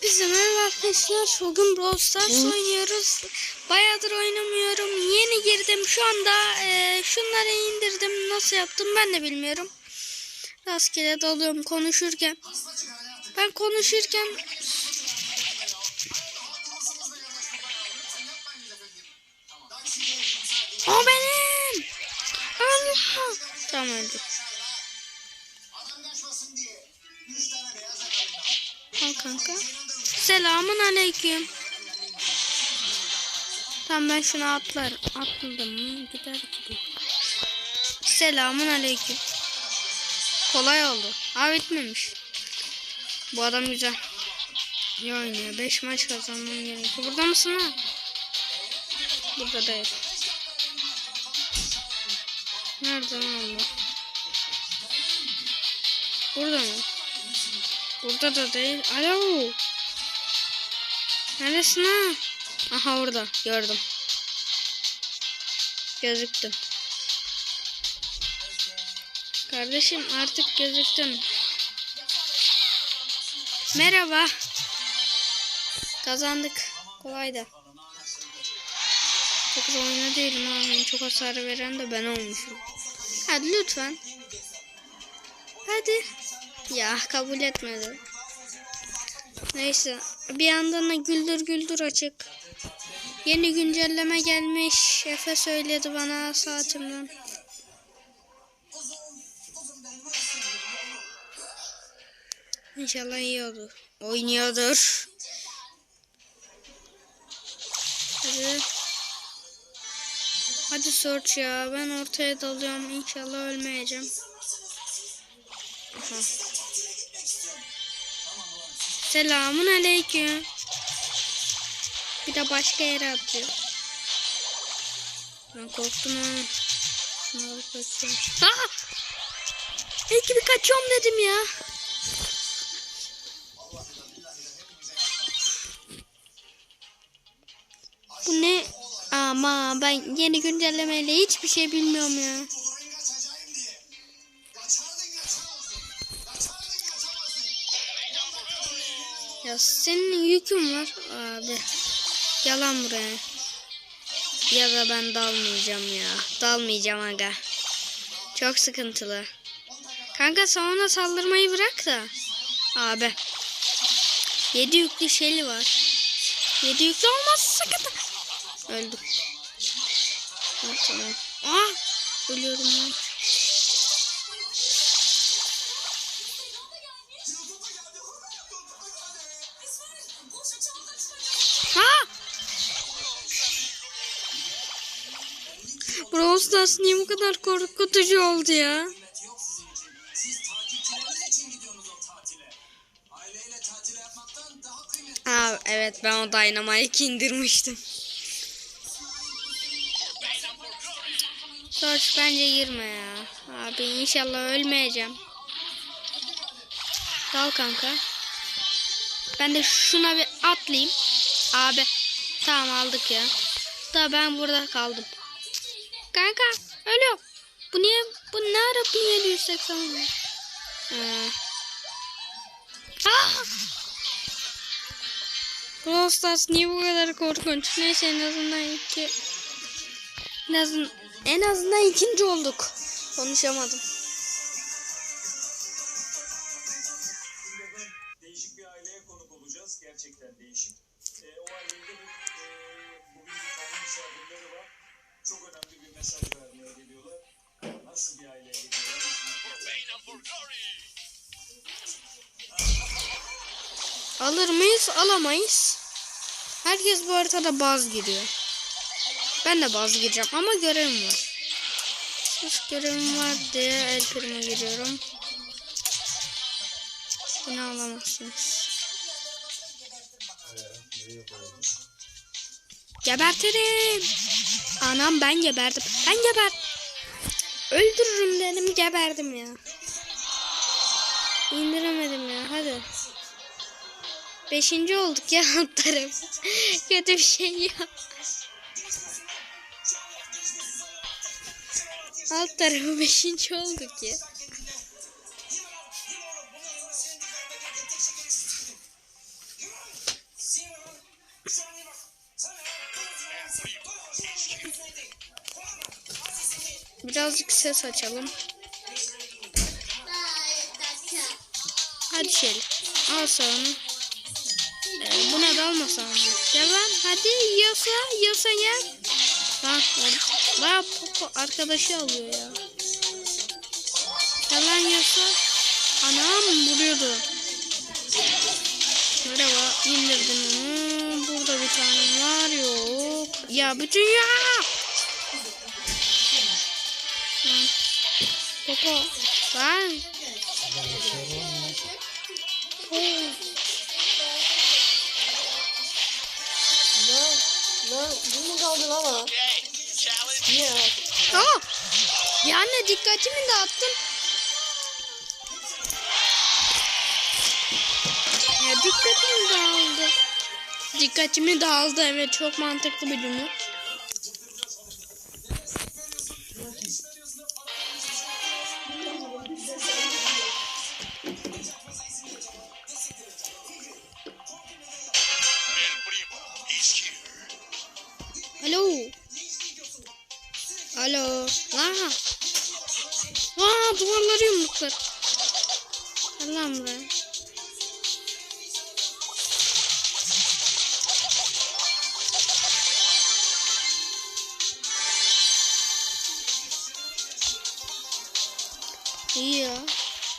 Hepinize merhaba arkadaşlar. Bugün Brawl Stars oynuyoruz. Bayağıdır oynamıyorum. Yeni girdim. Şu anda e, şunları indirdim. Nasıl yaptım ben de bilmiyorum. Rastgele dalıyorum konuşurken. Ben konuşurken O benim. Allah. Tamam öldü. Al kanka. Selamun aleyküm. Tamam ben şunu atlar. Atladım mı? Gider gibi. Selamun aleyküm. Kolay oldu. Aa bitmemiş. Bu adam güzel. İyi oynuyor. 5 maç kazanmam gerekiyor. Burada mısın ha? Burada değil. Nerede lan Allah? Burada mı? Burada da değil. Alo. Neredesin ha? Aha orada. Gördüm. Gözüktüm. Kardeşim artık gözüktün. Merhaba. Kazandık. Kolaydı. Çok da oyunu değilim abi. Çok hasar veren de ben olmuşum. Hadi lütfen. Hadi. Ya kabul etmedi. Neyse. Bir yandan da güldür güldür açık. Yeni güncelleme gelmiş. Efe söyledi bana saatimden. İnşallah iyi olur. Oynuyordur. Hadi. Hadi search ya. Ben ortaya dalıyorum. İnşallah ölmeyeceğim. Aha. Selamun aleyküm. Bir de başka yere atıyor. Ben korktum ha. Şunu alıp kaçıyorum. Aa! İyi ki bir kaçıyorum dedim ya. Bu ne? Ama ben yeni güncellemeyle hiçbir şey bilmiyorum ya. Senin yükün var abi. Yalan buraya. Ya da ben dalmayacağım ya. Dalmayacağım aga. Çok sıkıntılı. Kanka sen ona saldırmayı bırak da. Abi. Yedi yüklü şeyli var. Yedi yüklü olmaz sıkıntı. Öldüm. Aa, ölüyorum lan. Brawl Stars niye bu kadar korkutucu oldu ya? Aa, evet ben o Dynamite indirmiştim. Search bence girme ya. Abi inşallah ölmeyeceğim. Dal kanka. Ben de şuna bir atlayayım. Abi tamam aldık ya. Da ben burada kaldım. Kanka ölüyorum. Bu niye bu ne ara 1780 mı? Ee. Ah! Brawl Stars niye bu kadar korkunç? Neyse en azından iki en azından, en azından ikinci olduk. Konuşamadım. Gerçekten değişik. Ee, o ailede bir e, bugün misafirleri var. Çok önemli bir mesaj vermeye geliyorlar. Nasıl bir aileye geliyorlar? Alır mıyız? Alamayız. Herkes bu haritada baz giriyor. Ben de baz gireceğim ama görevim var. Sırf görevim var diye el prime giriyorum. Bunu alamazsınız. Gebertirim. Anam ben geberdim. Ben geber. Öldürürüm dedim geberdim ya. İndiremedim ya hadi. Beşinci olduk ya alt taraf. Kötü bir şey yok. Alt tarafı beşinci olduk ya. Birazcık ses açalım. Hadi şöyle. Al onu. Ee, buna da almasam mı? Devam. Hadi yiyorsa yiyorsa gel. Lan lan Poco arkadaşı alıyor ya. Gel lan yiyorsa. Anam vuruyordu. Merhaba indirdim onu. Burada bir tane var yok. Ya bütün ya. Poco. Lan. Lan, lan bu mu kaldı lan bana? Niye? Aa! Yani dikkatimi dağıttın. Ya dikkatimi dağıldı. Dikkatimi dağıldı evet çok mantıklı bir cümle. Aha. Aa duvarları yumruklar. Lan buraya. İyi ya.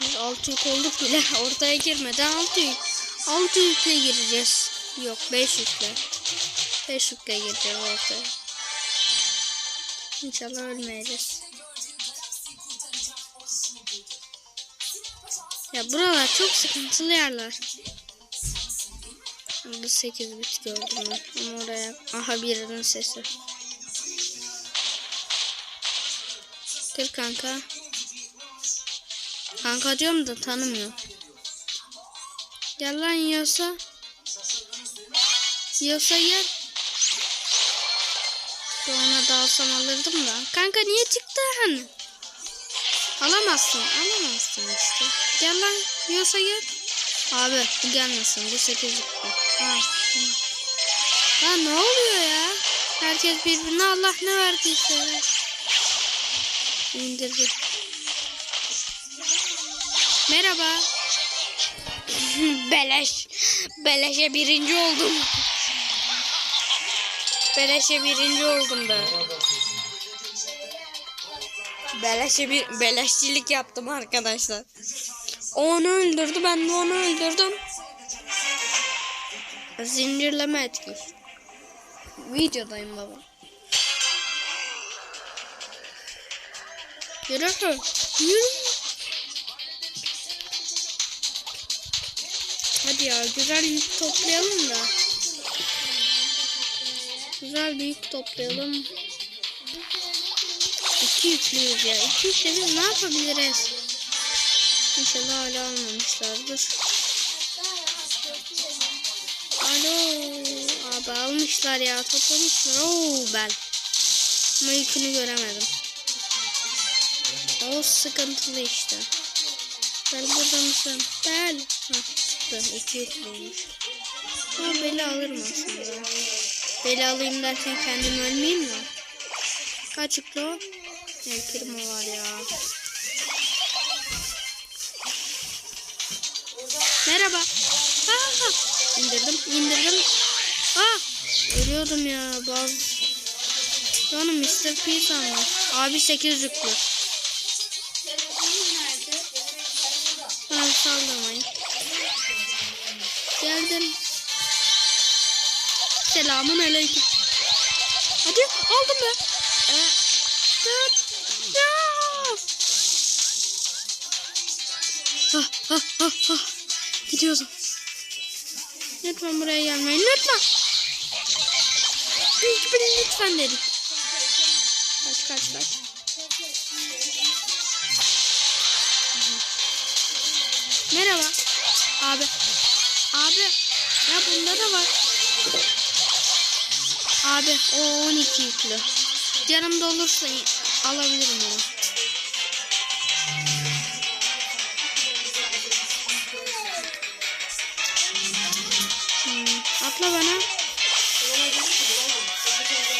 Biz altı yük olduk bile. Ortaya girmeden altı yük. Altı yükle gireceğiz. Yok beş yükle. Beş yükle gireceğiz ortaya. İnşallah ölmeyeceğiz. Ya buralar çok sıkıntılı yerler. Burada 8 bit gördüm ben. Ama oraya... Aha birinin sesi. Kır kanka. Kanka diyorum da tanımıyor. Gel lan yiyorsa. Yiyorsa gel. Dalsam alırdım da. Kanka niye çıktın? Alamazsın. Alamazsın işte. Gel lan. Yiyorsa gel. Abi bu gelmesin. Bu 8 bu. Ha. ne oluyor ya? Herkes birbirine Allah ne verdiyse. İndirdi. Merhaba. Beleş. Beleşe birinci oldum. Beleşe birinci oldum ben. Beleşe bir beleşçilik yaptım arkadaşlar. Onu öldürdü ben de onu öldürdüm. Zincirleme etki. Videodayım baba. Yürü. Yürü. Hadi ya güzel toplayalım da. Güzel bir yük toplayalım. İki yüklüyüz ya. İki yükle biz ne yapabiliriz? İnşallah hala almamışlardır. Alo. Abi almışlar ya. Toplamışlar. Oo ben. Ama yükünü göremedim. O sıkıntılı işte. Bel burada mısın? Bel. Hah, çıktı. İki yüklüymüş. Ama beli alırım aslında. Beli alayım derken kendim ölmeyeyim mi? Kaç o? Ne kirma var ya. Merhaba. Aa, indirdim, indirdim. Aa, ölüyordum ya. Baz. Canım Mr. P sandım. Abi 8 yüklü. Selamun aleyküm. Hadi aldım be. Ee, dur. Ya. Ah, ah, ah, ah. Gidiyordum. Lütfen buraya gelmeyin. Lütfen. Lütfen, lütfen dedik. Kaç kaç kaç. Merhaba. Abi. Abi. Ya bunda da var. Abi o 12 yüklü. Canım dolursa alabilirim onu. Hmm, atla bana.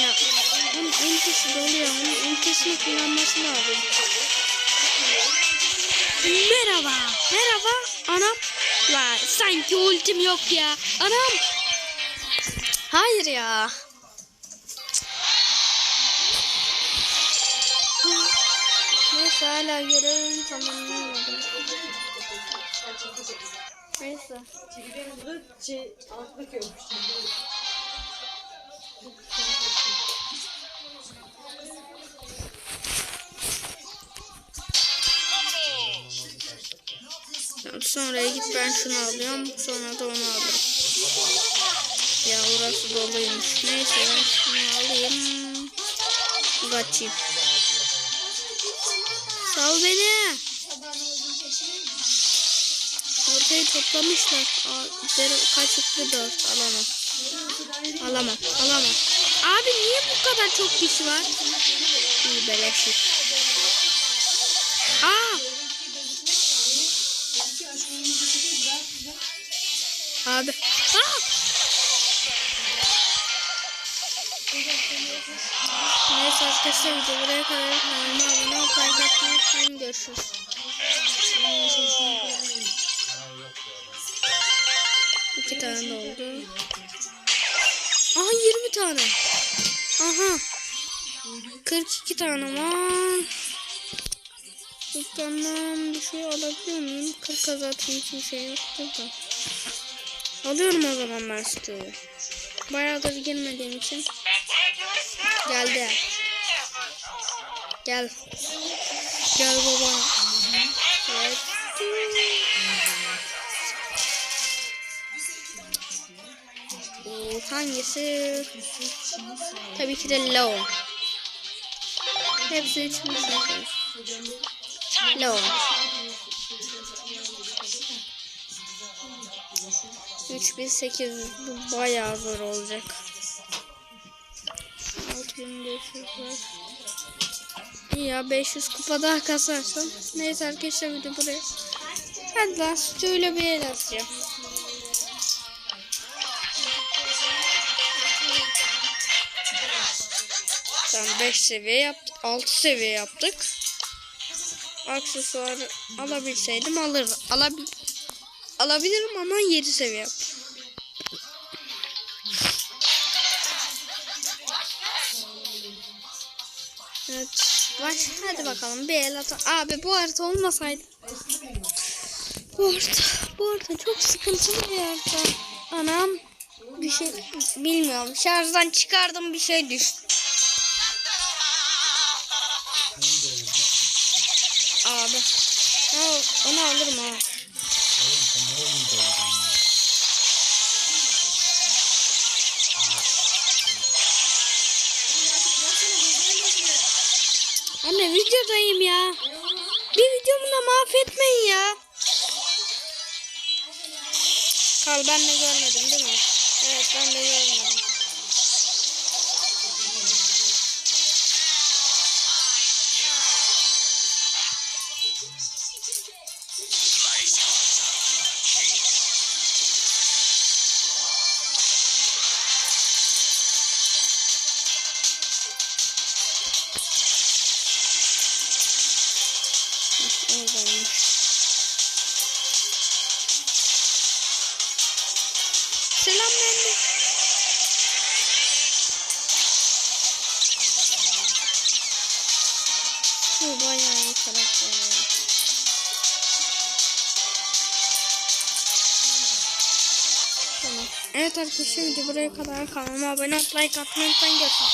Ya in. ultisi doluyor. Onun ultisini kullanması lazım. Merhaba. Merhaba. Anam. La sanki ultim yok ya. Anam. Hayır ya. Neyse hala görevimi tamamlayamadım. Neyse. Sonra git ben şunu alıyorum. Sonra da onu alırım. Ya orası doluymuş. Neyse ben şunu alayım. Kaçayım. Sal beni. Ortayı toplamışlar. Aa, deri- kaçıklı dört. Alamam. Alamam. Alamam. Abi niye bu kadar çok kişi var? İyi beleşik. Aa! Abi. Aa! Neyse arkadaşlar video kadar kanalıma abone olup like atmayı unutmayın. Görüşürüz. İki tane oldu. Aha 20 tane. Aha. 42 tane var. Dükkandan bir şey alabiliyor muyum? 40 zaten hiçbir şey yoktur da. Alıyorum o zaman ben stoğu. Bayağıdır girmediğim için. Geldi. Gel. Gel baba. Evet. Oo, hangisi? Tabii ki de low. Hepsi üçümüz. Low. Üç bin sekiz yüz. Bayağı zor olacak. 6500 var. Ya 500 kupa daha kasarsam. Neyse arkadaşlar video buraya. Hadi lan sütüyle bir el atacağım. Tamam 5 seviye yaptık. 6 seviye yaptık. Aksesuar alabilseydim alır. Alabil alabilirim ama 7 seviye yaptım. Hadi bakalım bir el atalım. Abi bu harita olmasaydı. Bu harita, bu harita çok sıkıntılı bir harita. Anam bir şey bilmiyorum. Şarjdan çıkardım bir şey düştü. Abi. Ha, onu alırım ha. Videodayım ya. Bir videomu da mahvetmeyin ya. Kal ben de görmedim değil mi? Evet ben de görmedim. Oradaymış. Selam ben Bu bayağı iyi karakter ya. Tamam. Evet arkadaşlar video buraya kadar kanalıma abone olup like atmayı unutmayın. Görüşürüz.